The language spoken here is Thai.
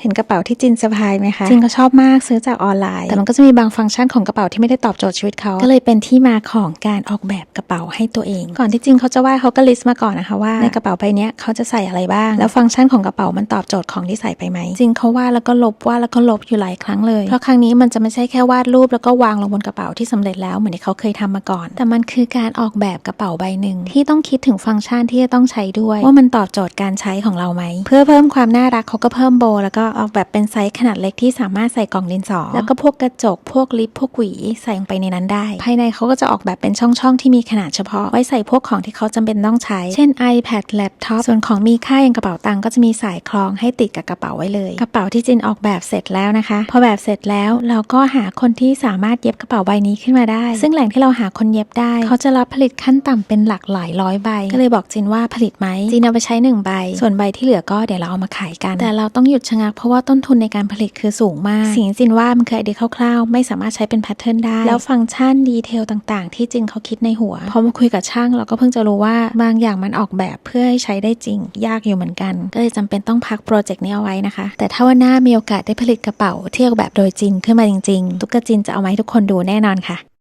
เห็นกระเป๋าที่จินสะพายไหมคะ จินก็ชอบมากซื้อจากออนไลน์ แต่มันก็จะมีบางฟังก์ชันของกระเป๋าที่ไม่ได้ตอบโจทย์ชีวิตเขา ก็เลยเป็นที่มาของการออกแบบกระเป๋าให้ตัวเอง ก่อนที่จินเขาจะว่าเขาก็ลิสต์มาก่อนนะคะว่าในกระเป๋าใบเนี้ยเขาจะใส่อะไรบ้าง แล้วฟังก์ชันของกระเป๋ามันตอบโจทย์ของที่ใส่ไปไหมจินเขาว่าแล้วก็ลบว่าแล้วก็ลบอยู่หลายครั้งเลย เพราะครั้งนี้มันจะไม่ใช่แค่วาดรูปแล้วก็วางลงบนกระเป๋าที่สำเร็จแล้วเหมือนที่เขาเคยทำมาก่อน แต่มันคือการออกแบบกระเป๋าใบหนึ่งที่ต้องคิดถึงฟังก์ชันที่จะต้องใช้ด้วย ว่ามันตอบโจทย์การใช้ของเราไหมเพื่อเพิ่มความน่ารักเขาก็เพิ่มโบแล้วก็ออกแบบเป็นไซส์ขนาดเล็กที่สามารถใส่กล่องดินสอ แล้วก็พวกกระจก พวกลิป พวกหวีใส่ลงไปในนั้นได้ ภายในเขาก็จะออกแบบเป็นช่องๆ ที่มีขนาดเฉพาะ ไว้ใส่พวกของที่เขาจำเป็นต้องใช้ เช่น iPad Laptop ส่วนของมีค่าอย่างกระเป๋าตังก็จะมีสายคล้องให้ติดกับกระเป๋าไว้เลย กระเป๋าที่จินออกแบบเสร็จแล้วนะคะ พอแบบเสร็จแล้วเราก็หาคนที่สามารถเย็บกระเป๋าใบนี้ขึ้นมาได้ ซึ่งแหล่งที่เราหาคนเย็บได้ เขาจะรับผลิตขั้นต่ำเป็นหลักหลายร้อยใบ ก็เลยบอกจินว่าผลิตไหมจินเอาไปใช้หนึ่งใบ ส่วนใบที่เหลือก็เดี๋ยวเราเอามาขายกัน แต่เราต้องหยุดชะงักเพราะว่าต้นทุนในการผลิตคือสูงมาก สิ่งที่จินว่ามันคือไอเดียคร่าวๆ ไม่สามารถใช้เป็นแพทเทิร์นได้ แล้วฟังก์ชันดีเทลต่างๆ ที่จินเขาคิดในหัว พอมาคุยกับช่างเราก็เพิ่งจะรู้ว่าบางอย่างมันออกแบบเพื่อให้ใช้ได้จริง ยากอยู่เหมือนกัน ก็เลยจำเป็นต้องพักโปรเจกต์นี้เอาไว้นะคะ แต่ถ้าวันหน้ามีโอกาสได้ผลิตกระเป๋าที่ออกแบบโดยจินขึ้นมาจริงๆ ตุ๊กตาจินจะเอามาให้ทุกคนดูแน่นอนค่ะ